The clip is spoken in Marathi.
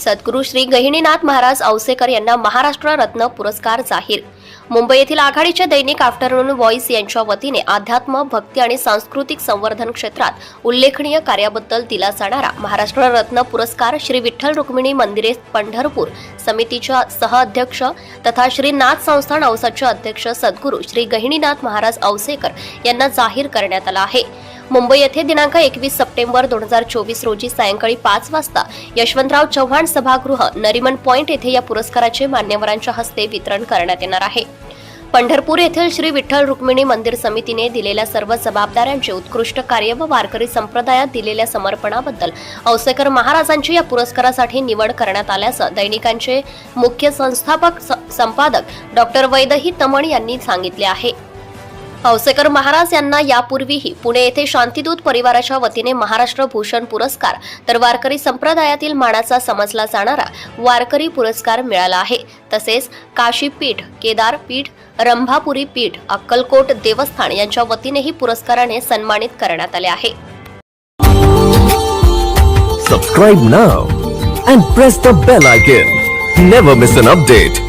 सद्गुरू श्री गहिनीनाथ महाराज औसेकर यांना महाराष्ट्र रत्न पुरस्कार जाहीर. मुंबई येथील आघाडीच्या दैनिक आफ्टरनून व्हॉइस यांच्या वतीने अध्यात्म भक्ती आणि सांस्कृतिक संवर्धन क्षेत्रात उल्लेखनीय कार्याबद्दल दिला जाणारा महाराष्ट्र रत्न पुरस्कार श्री विठ्ठल रुक्मिणी मंदिरे पंढरपूर समितीच्या सहअध्यक्ष तथा श्री नाथ संस्थान औसाचे अध्यक्ष सद्गुरू श्री गहिनीनाथ महाराज औसेकर यांना जाहीर करण्यात आला आहे. मुंबई येथे दिनांक एकवीस सप्टेंबर दोन हजार चोवीस रोजी सायंकाळी पाच वाजता यशवंतराव चव्हाण सभागृह नरिमन पॉइंट येथे या पुरस्काराचे मान्यवरांच्या हस्ते वितरण करण्यात येणार आहे. पंढरपूर येथील श्री विठ्ठल रुक्मिणी मंदिर समितीने दिलेल्या सर्व जबाबदाऱ्यांचे उत्कृष्ट कार्य व वारकरी संप्रदायात दिलेल्या समर्पणाबद्दल औसेकर महाराजांची या पुरस्कारासाठी निवड करण्यात आल्याचं दैनिकांचे मुख्य संस्थापक स- संपादक डॉक्टर वैदही तमण यांनी सांगितले आहे. हौसेकर महाराज यांना यापूर्वीही पुणे येथे शांतिदूत परिवाराच्या वतीने महाराष्ट्र भूषण पुरस्कार तर वारकरी संप्रदायातील मानाचा समजला जाणारा वारकरी पुरस्कार मिळाला आहे. तसेच काशीपीठ केदारपीठ केदार पीठ रंभापुरी पीठ अक्कलकोट देवस्थान यांच्या वतीनेही पुरस्काराने सन्मानित करण्यात आले आहे. Subscribe now and press the bell icon never miss an update